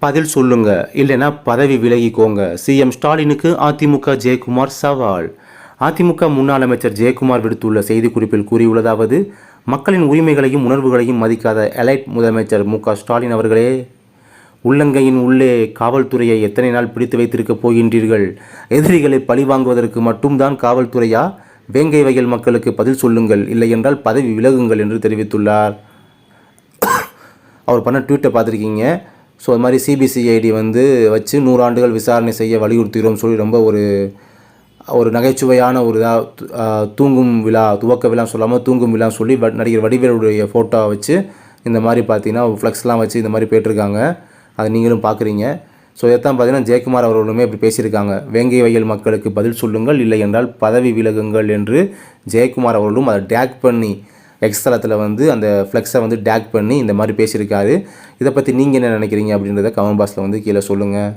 பதில் சொல்லுங்க. இல்லைன்னா பதவி விலகிக்கோங்க. சிஎம் ஸ்டாலினுக்கு அதிமுக ஜெயக்குமார் சவால். அதிமுக முன்னாள் அமைச்சர் ஜெயக்குமார் விடுத்துள்ள செய்திக்குறிப்பில் கூறியுள்ளதாவது மக்களின் உரிமைகளையும் உணர்வுகளையும் மதிக்காத எலைட் முதலமைச்சர் மு க ஸ்டாலின் அவர்களே உள்ளங்கையின் உள்ளே காவல்துறையை எத்தனை நாள் பிடித்து வைத்திருக்கப் போகின்றீர்கள்? எதிரிகளை பழிவாங்குவதற்கு மட்டும்தான் காவல்துறையா? வேங்கை வயல் மக்களுக்கு பதில் சொல்லுங்கள். இல்லை என்றால் பதவி விலகுங்கள் என்று தெரிவித்துள்ளார். அவர் பண்ண ட்வீட்டை பார்த்துருக்கீங்க. ஸோ அது மாதிரி சிபிசிஐடி வந்து வச்சு நூறாண்டுகள் விசாரணை செய்ய வலியுறுத்துகிறோம் சொல்லி ரொம்ப ஒரு ஒரு நகைச்சுவையான ஒரு இதாக தூங்கும் விழா துவக்க விழா சொல்லாமல் தூங்கும் விழான்னு சொல்லி வ- நடிகர் வடிவேலுடைய ஃபோட்டோவை வச்சு இந்த மாதிரி பார்த்தீங்கன்னா ஃப்ளெக்ஸ்லாம் வச்சு இந்த மாதிரி போயிட்டுருக்காங்க. அதை நீங்களும் பார்க்குறீங்க. ஸோ இதைத்தான் பார்த்தீங்கன்னா ஜெயக்குமார் அவர்களுமே இப்படி பேசியிருக்காங்க. வேங்கை வயல் மக்களுக்கு பதில் சொல்லுங்கள் இல்லை என்றால் பதவி விலகுங்கள் என்று ஜெயக்குமார் அவர்களும் அதை டேக் பண்ணி எக்ஸ் தளத்தில் வந்து அந்த ஃப்ளெக்ஸை வந்து டேக் பண்ணி இந்த மாதிரி பேசியிருக்காரு. இதை பற்றி நீங்கள் என்ன நினைக்கிறீங்க அப்படின்றத கமெண்ட் பாக்ஸில் வந்து கீழே சொல்லுங்கள்